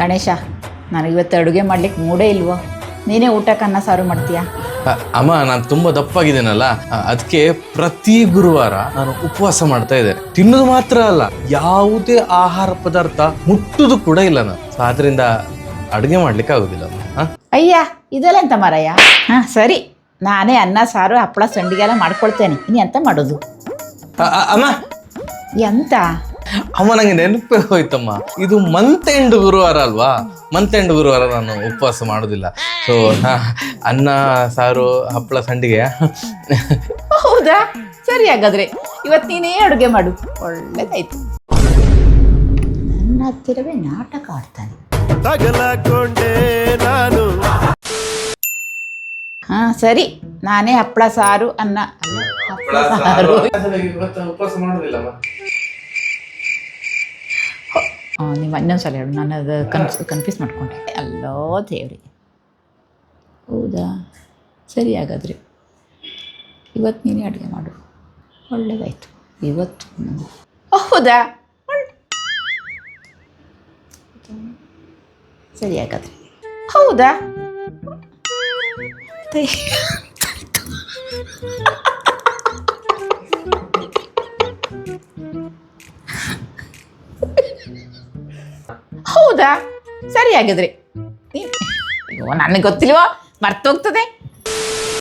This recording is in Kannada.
ಗಣೇಶ ನನಗಿವತ್ತು ಅಡುಗೆ ಮಾಡ್ಲಿಕ್ಕೆ ಮೂಡೇ ಇಲ್ವೋ? ನೀನೇ ಊಟಕ್ಕೆ ಅನ್ನ ಸಾರು ಮಾಡ್ತೀಯಾ? ಅ, ಅಮ್ಮ ನಾನು ತುಂಬ ದಪ್ಪಾಗಿದ್ದೇನಲ್ಲ ಅದಕ್ಕೆ ಪ್ರತಿ ಗುರುವಾರ ನಾನು ಉಪವಾಸ ಮಾಡ್ತಾ ಇದ್ದೇನೆ ತಿನ್ನೋದು ಮಾತ್ರ ಅಲ್ಲ ಯಾವುದೇ ಆಹಾರ ಪದಾರ್ಥ ಮುಟ್ಟುದು ಕೂಡ ಇಲ್ಲ ನಾನು. ಆದ್ರಿಂದ ಅಡುಗೆ ಮಾಡ್ಲಿಕ್ಕೆ ಆಗುದಿಲ್ಲ ಅಯ್ಯ ಇದೆಲ್ಲ ಎಂತ ಮಾರಯ್ಯ ಹಾಂ ಸರಿ. ನಾನೇ ಅನ್ನ ಸಾರು ಹಪ್ಪಳ ಸಂಡಿಗೆಲ್ಲ ಮಾಡ್ಕೊಳ್ತೇನೆ. ಇನ್ನು ಎಂತ ಮಾಡೋದು? ಅಮ್ಮ! ಎಂತ? ಅಮ್ಮ ನಂಗೆ ನೆನಪೇ ಹೋಯ್ತಮ್ಮ. ಇದು ಮಂತ್ ಎಂಡ್ ಗುರುವಾರ ಅಲ್ವಾ? ಮಂತ್ ಎಂಡ್ ಗುರುವಾರ ನಾನು ಉಪವಾಸ ಮಾಡೋದಿಲ್ಲ. ಸೊ ಅನ್ನ ಸಾರು ಹಪ್ಪಳ ಸಂಡಿಗೆ. ಹೌದಾ? ಸರಿ ಹಾಗಾದ್ರೆ ಇವತ್ತು ನೀನೇ ಅಡುಗೆ ಮಾಡು. ಒಳ್ಳೇದಾಯ್ತು. ನನ್ನ ಹತ್ತಿರವೇ ನಾಟಕ ಆಡ್ತಾನೆ. ತಗಲಕೊಂಡೆ ನಾನು. ಹಾ ಸರಿ. ನಾನೇ ಹಪ್ಪಳ ಸಾರು ಅನ್ನ. ಹಪ್ಪಳ ಸಾರು. ಉಪವಾಸ ಮಾಡೋದಿಲ್ಲ ಆ, ನೀವು ಇನ್ನೊಂದ್ಸಲ ಹೇಳು. ನಾನು ಅದು ಕನ್ಸ್ ಕನ್ಫ್ಯೂಸ್ ಮಾಡ್ಕೊಂಡೆ. ಅಲ್ಲೋ ದೇವ್ರಿ. ಹೌದಾ? ಸರಿ ಹಾಗಾದ್ರೆ. ಇವತ್ತು ನೀನೇ ಅಡುಗೆ ಮಾಡು. ಒಳ್ಳೇದಾಯ್ತು. ಇವತ್ತು ಹೌದಾ? ಸರಿ ಹಾಗಾದ್ರೆ. ಹೌದಾ? ಹೌದಾ? ಸರಿ ಹಾಗಾದ್ರೆ. ನನಗೆ ಗೊತ್ತಿಲ್ವೋ? ಮರ್ತೋಗ್ತದೆ.